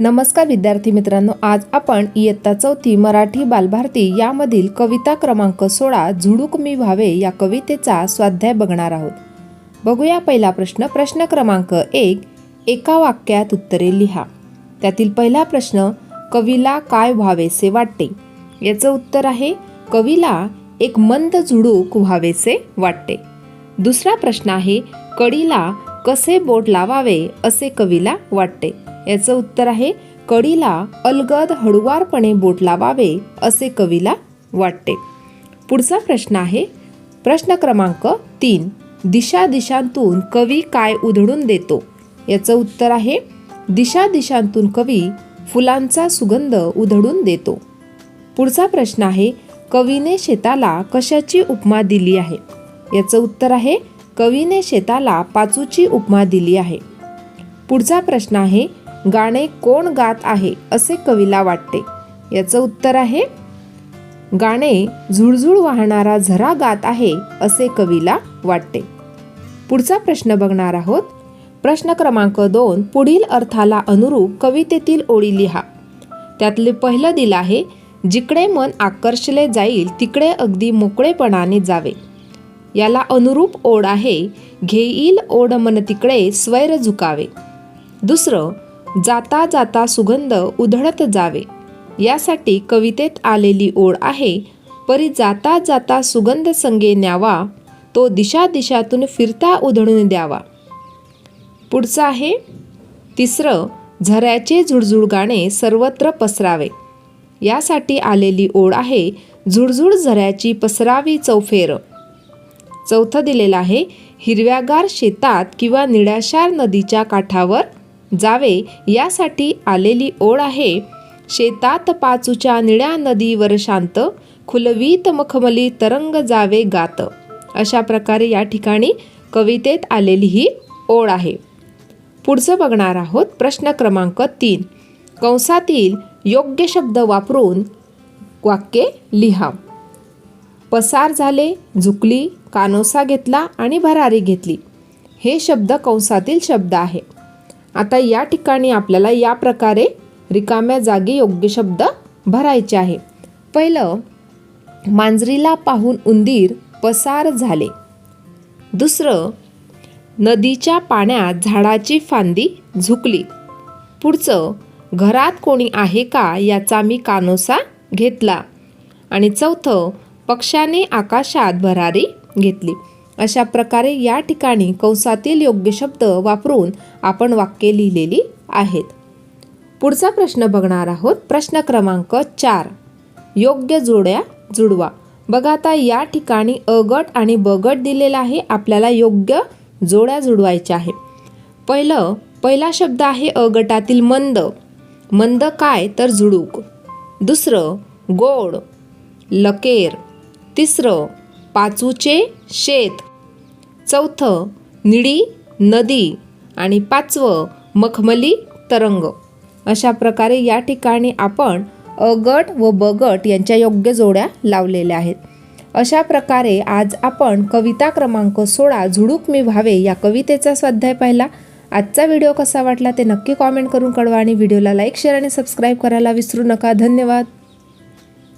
नमस्कार विद्यार्थी मित्रांनो आज आपण इयत्ता चौथी मराठी बालभारती यामधील कविता क्रमांक सोळा झुडूक मी व्हावे या कवितेचा स्वाध्याय बघणार आहोत. बघूया पहिला प्रश्न. प्रश्न क्रमांक एक एका वाक्यात उत्तरे लिहा. त्यातील पहिला प्रश्न कवीला काय व्हावेसे वाटते? याचं उत्तर आहे कवीला एक मंद झुडूक व्हावेसे वाटते. दुसरा प्रश्न आहे कडीला कसे बोट लावावे असे कवीला वाटते. याचं उत्तर आहे कडीला अलगद हळुवारपणे बोट लावावे असे कवीला वाटते. पुढचा प्रश्न आहे प्रश्न क्रमांक तीन दिशा दिशांतून कवी काय उधळून देतो? याचं उत्तर आहे दिशा दिशांतून कवी फुलांचा सुगंध उधळून देतो. पुढचा प्रश्न आहे कवीने शेताला कशाची उपमा दिली आहे? याचं उत्तर आहे कवीने शेताला पाचूची उपमा दिली आहे. पुढचा प्रश्न आहे गाणे कोण गात आहे असे कवीला वाटते. याचं उत्तर आहे गाणे झुळझुळ वाहणारा झरा गात आहे असे कवीला वाटते. पुढचा प्रश्न बघणार आहोत. प्रश्न क्रमांक दोन पुढील अर्थाला अनुरूप कवितेतील ओळी लिहा. त्यातले पहिलं दिलं आहे जिकडे मन आकर्षले जाईल तिकडे अगदी मोकळेपणाने जावे. याला अनुरूप ओढ आहे घेईल ओढ मन तिकडे स्वैर झुकावे. दुसरं जाता जाता सुगंध उधळत जावे. यासाठी कवितेत आलेली ओढ आहे परी जाता जाता सुगंध संगे न्यावा तो दिशा दिशातून फिरता उधळून द्यावा. पुढचं आहे तिसरं झऱ्याचे झुळझुळ गाणे सर्वत्र पसरावे. यासाठी आलेली ओढ आहे झुळझुळ झऱ्याची पसरावी चौफेर. चौथं दिलेलं आहे हिरव्यागार शेतात किंवा निळ्याशार नदीच्या काठावर जावे यासाठी आलेली ओढ आहे. शेतात पाचूच्या निळ्या नदीवर शांत खुलवीत मखमली तरंग जावे गात. अशा प्रकारे या ठिकाणी कवितेत आलेली ही ओढ आहे. पुढचं बघणार आहोत प्रश्न क्रमांक तीन. कंसातील योग्य शब्द वापरून वाक्ये लिहा. पसार झाले झुकली कानोसा घेतला आणि भरारी घेतली. हे शब्द कंसातील शब्द आहे. आता या ठिकाणी आपल्याला या प्रकारे रिकाम्या जागी योग्य शब्द भरायचे आहे. पहिलं मांजरीला पाहून उंदीर पसार झाले. दुसरं नदीच्या पाण्यात झाडाची फांदी झुकली. पुढचं घरात कोणी आहे का याचा मी कानोसा घेतला. आणि चौथं पक्षाने आकाशात भरारी घेतली. अशा प्रकारे या ठिकाणी कंसातील योग्य शब्द वापरून आपण वाक्य लिहिलेली आहेत. पुढचा प्रश्न बघणार आहोत. प्रश्न क्रमांक चार. योग्य जोड्या जुडवा. बघा आता या ठिकाणी अ गट आणि ब गट दिलेला आहे. आपल्याला योग्य जोड्या जुडवायच्या आहे पहिलं पहिला शब्द आहे अ गटातील मंद. मंद काय? तर जुडूक. दुसरं गोड. लकेर. तिसरं पाचूचे शेत. चौथं निळी नदी आणि पाचवं मखमली तरंग. अशा प्रकारे या ठिकाणी आपण अ गट व ब गट यांच्या योग्य जोड्या लावलेल्या आहेत. अशा प्रकारे आज आपण कविता क्रमांक सोळा झुडूक मी व्हावे या कवितेचा स्वाध्याय पाहिला. आजचा व्हिडिओ कसा वाटला ते नक्की कॉमेंट करून कळवा आणि व्हिडिओला लाईक शेअर आणि सबस्क्राईब करायला विसरू नका. धन्यवाद.